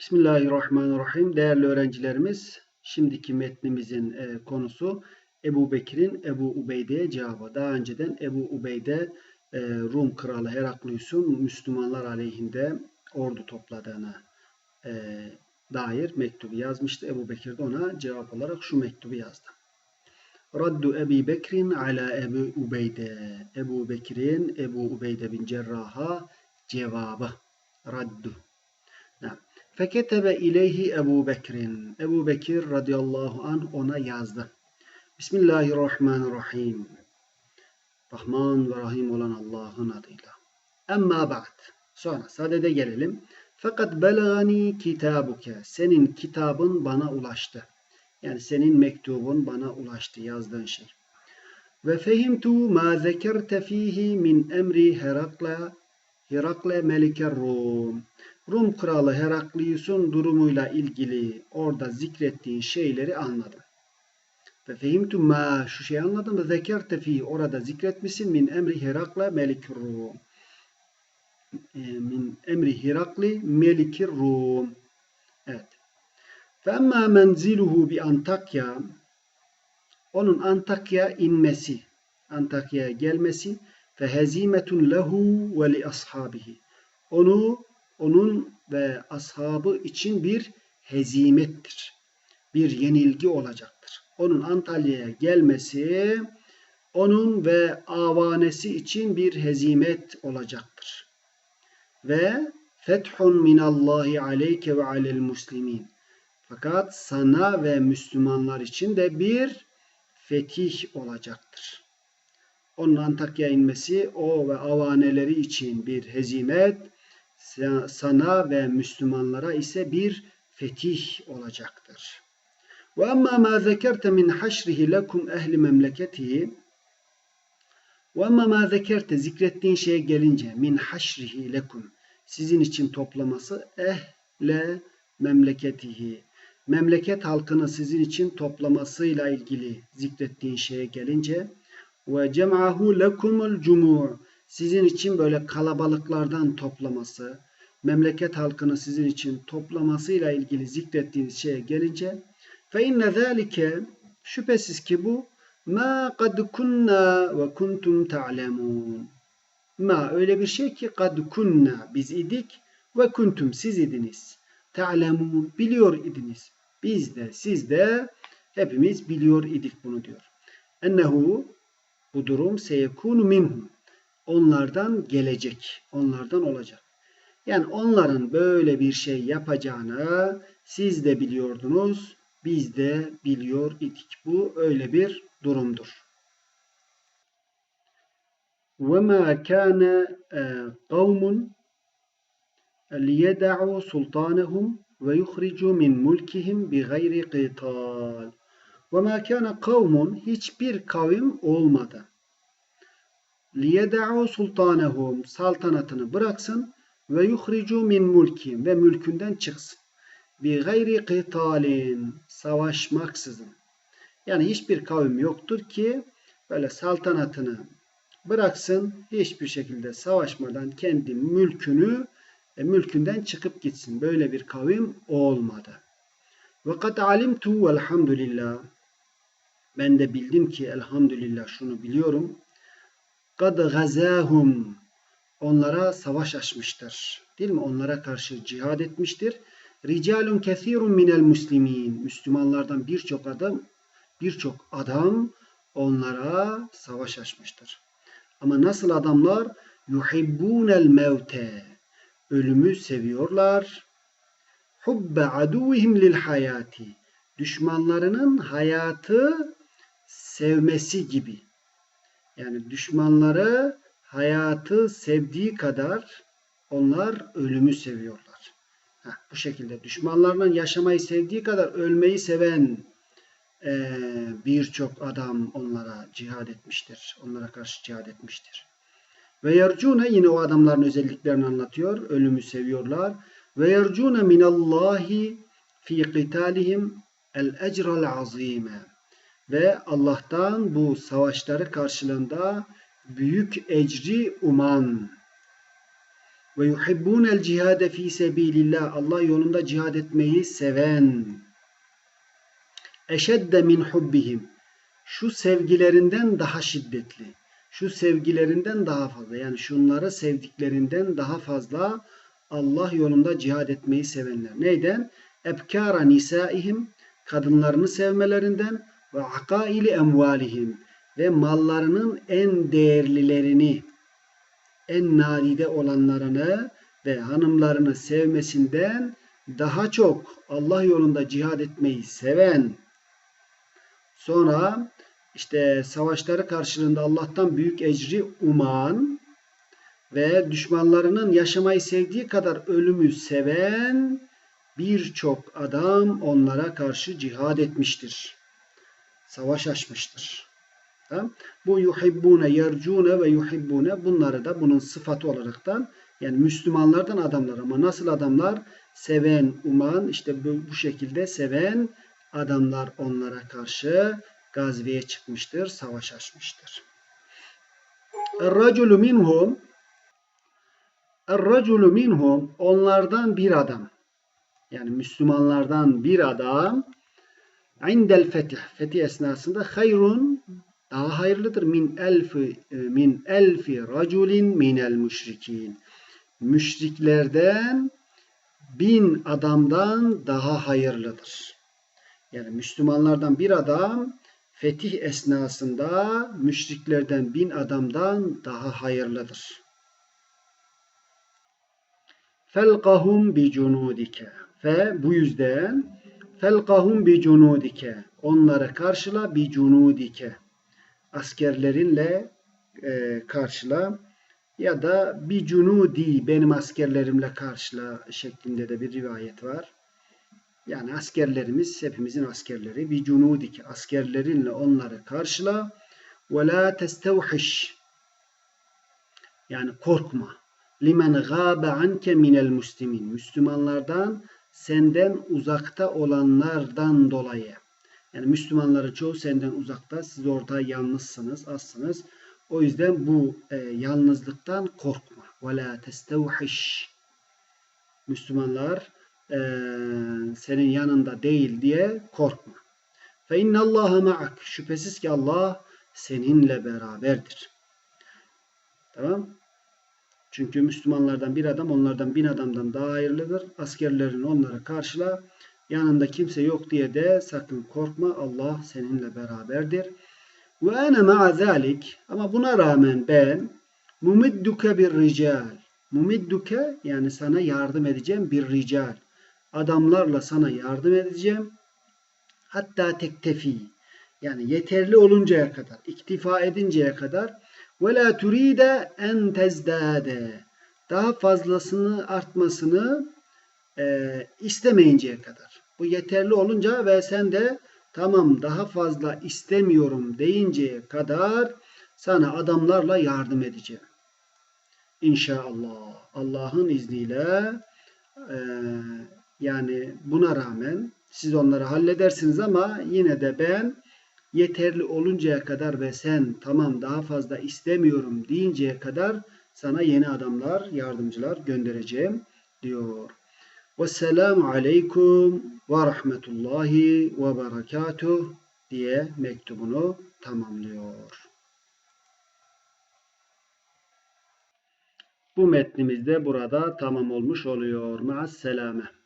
Bismillahirrahmanirrahim. Değerli öğrencilerimiz, şimdiki metnimizin e, konusu Ebu Bekir'in Ebu Ubeyde'ye cevabı. Daha önceden Ebu Ubeyde e, Rum kralı Heraklius'un Müslümanlar aleyhinde ordu topladığını e, dair mektubu yazmıştı. Ebu Bekir de ona cevap olarak şu mektubu yazdı. Raddu Ebi Bekir'in ala Ebu Ubeyde. Ebu Bekir'in Ebu Ubeyde bin Cerrah'a cevabı. Raddu. Feketebe ileyhi Ebu Bekir'in. Ebu Bekir radıyallahu anh ona yazdı. Bismillahirrahmanirrahim. Rahman ve Rahim olan Allah'ın adıyla. Emma ba'd. Sonra sadede gelelim. Fakat belagani kitabuke. Senin kitabın bana ulaştı. Yani senin mektubun bana ulaştı yazdığın şey. Ve fehimtu ma zekerte fihi min emri Herakla Herakle Meliker Rum. Rum kralı Heraklius'un durumuyla ilgili orada zikrettiğin şeyleri anladım. Ve fehimtu ma şu şeyi anladım ve zekerte fi orada zikretmişsin min emri Herakle Melikir Rum. E, min emri Herakli Melikir Rum. Evet. Ve emma menziluhu bi Antakya onun Antakya inmesi, Antakya'ya gelmesi ve hezimetun lehu ve li ashabihi. Onu onun ve ashabı için bir hezimettir. Bir yenilgi olacaktır. Onun Antalya'ya gelmesi onun ve avanesi için bir hezimet olacaktır. Ve fethun minallahi aleyke ve alel muslimin. Fakat sana ve Müslümanlar için de bir fetih olacaktır. Onun Antakya'ya inmesi o ve avaneleri için bir hezimet, sana ve Müslümanlara ise bir fetih olacaktır. Ve amma ma zekerte min haşrihi lekum ehli memleketihi ve amma ma zekerte zikrettiğin şeye gelince min haşrihi lekum sizin için toplaması ehle memleketihi memleket halkını sizin için toplamasıyla ilgili zikrettiğin şeye gelince ve cem'ahu lekumul cumu' sizin için böyle kalabalıklardan toplaması, memleket halkını sizin için toplamasıyla ilgili zikrettiğiniz şeye gelince fe inne zâlike şüphesiz ki bu ma kad kunna ve kuntum ta'lemun. Ma öyle bir şey ki kad kunna biz idik ve kuntum siz idiniz. Ta'lemun biliyor idiniz. Biz de siz de hepimiz biliyor idik bunu diyor. Ennehu bu durum seyekunu minhum onlardan gelecek, onlardan olacak. Yani onların böyle bir şey yapacağını siz de biliyordunuz, biz de biliyor idik. Bu öyle bir durumdur. وَمَا كَانَ قَوْمٌ لِيَدَعُوا سُلْطَانَهُمْ وَيُخْرِجُوا مِنْ مُلْكِهِمْ بِغَيْرِ قِتَالٍ وَمَا كَانَ قَوْمٌ Hiçbir kavim olmadı liyeda'u sultanehum saltanatını bıraksın ve yuhricu min mulkim ve mülkünden çıksın. Bi gayri qitalin savaşmaksızın. Yani hiçbir kavim yoktur ki böyle saltanatını bıraksın hiçbir şekilde savaşmadan kendi mülkünü e, mülkünden çıkıp gitsin. Böyle bir kavim olmadı. Ve kad alimtu velhamdülillah ben de bildim ki elhamdülillah şunu biliyorum. Kad gazahum onlara savaş açmıştır. Değil mi? Onlara karşı cihad etmiştir. Ricalun kesirun minel muslimin. Müslümanlardan birçok adam birçok adam onlara savaş açmıştır. Ama nasıl adamlar? Yuhibbunel mevte. Ölümü seviyorlar. Hubbe aduvihim lil hayati. Düşmanlarının hayatı sevmesi gibi. Yani düşmanları hayatı sevdiği kadar onlar ölümü seviyorlar. Heh, bu şekilde düşmanlarının yaşamayı sevdiği kadar ölmeyi seven e, birçok adam onlara cihad etmiştir. Onlara karşı cihad etmiştir. Ve yercune yine o adamların özelliklerini anlatıyor. Ölümü seviyorlar. Ve yercune minallahi fi qitalihim el ecral azime ve Allah'tan bu savaşları karşılığında büyük ecri uman ve yuhibbunel cihade fi sebilillah Allah yolunda cihad etmeyi seven eşedde min hubbihim şu sevgilerinden daha şiddetli şu sevgilerinden daha fazla yani şunları sevdiklerinden daha fazla Allah yolunda cihad etmeyi sevenler. Neyden? Ebkara nisaihim kadınlarını sevmelerinden ve akaili emvalihim ve mallarının en değerlilerini en nadide olanlarını ve hanımlarını sevmesinden daha çok Allah yolunda cihad etmeyi seven sonra işte savaşları karşılığında Allah'tan büyük ecri uman ve düşmanlarının yaşamayı sevdiği kadar ölümü seven birçok adam onlara karşı cihad etmiştir. Savaş açmıştır. Tamam? Bu yuhibbune, yercune ve yuhibbune bunları da bunun sıfatı olaraktan yani Müslümanlardan adamlar ama nasıl adamlar? Seven, uman işte bu, bu şekilde seven adamlar onlara karşı gazveye çıkmıştır, savaş açmıştır. Er-raculu minhum Er-raculu minhum onlardan bir adam yani Müslümanlardan bir adam indel fetih fetih esnasında hayrun daha hayırlıdır min elfi min elfi raculin minel müşrikin müşriklerden bin adamdan daha hayırlıdır. Yani Müslümanlardan bir adam fetih esnasında müşriklerden bin adamdan daha hayırlıdır. Felkahum bi cunudike. Ve bu yüzden felkahum bi cunudike. Onlara karşıla bi cunudike. Askerlerinle e, karşıla ya da bi cunudi benim askerlerimle karşıla şeklinde de bir rivayet var. Yani askerlerimiz hepimizin askerleri. Bi cunudike askerlerinle onları karşıla ve la testevhiş yani korkma limen gâbe anke minel muslimin. Müslümanlardan senden uzakta olanlardan dolayı. Yani Müslümanların çoğu senden uzakta. Siz orada yalnızsınız, azsınız. O yüzden bu e, yalnızlıktan korkma. La testevhiş. Müslümanlar e, senin yanında değil diye korkma. Fe innallaha ma'ak. Şüphesiz ki Allah seninle beraberdir. Tamam? Çünkü Müslümanlardan bir adam onlardan bin adamdan daha hayırlıdır. Askerlerin onları karşıla. Yanında kimse yok diye de sakın korkma. Allah seninle beraberdir. Ve ene ma'a zalik ama buna rağmen ben mumidduke bir rical. Mumidduke yani sana yardım edeceğim bir rical. Adamlarla sana yardım edeceğim. Hatta tektefi yani yeterli oluncaya kadar, iktifa edinceye kadar ve la turide en tezdade. Daha fazlasını artmasını e, istemeyinceye kadar. Bu yeterli olunca ve sen de tamam daha fazla istemiyorum deyinceye kadar sana adamlarla yardım edeceğim. İnşallah. Allah'ın izniyle e, yani buna rağmen siz onları halledersiniz ama yine de ben yeterli oluncaya kadar ve sen tamam daha fazla istemiyorum deyinceye kadar sana yeni adamlar, yardımcılar göndereceğim diyor. Vesselamu aleykum ve rahmetullahi ve berekatuh diye mektubunu tamamlıyor. Bu metnimiz de burada tamam olmuş oluyor. Maas selame.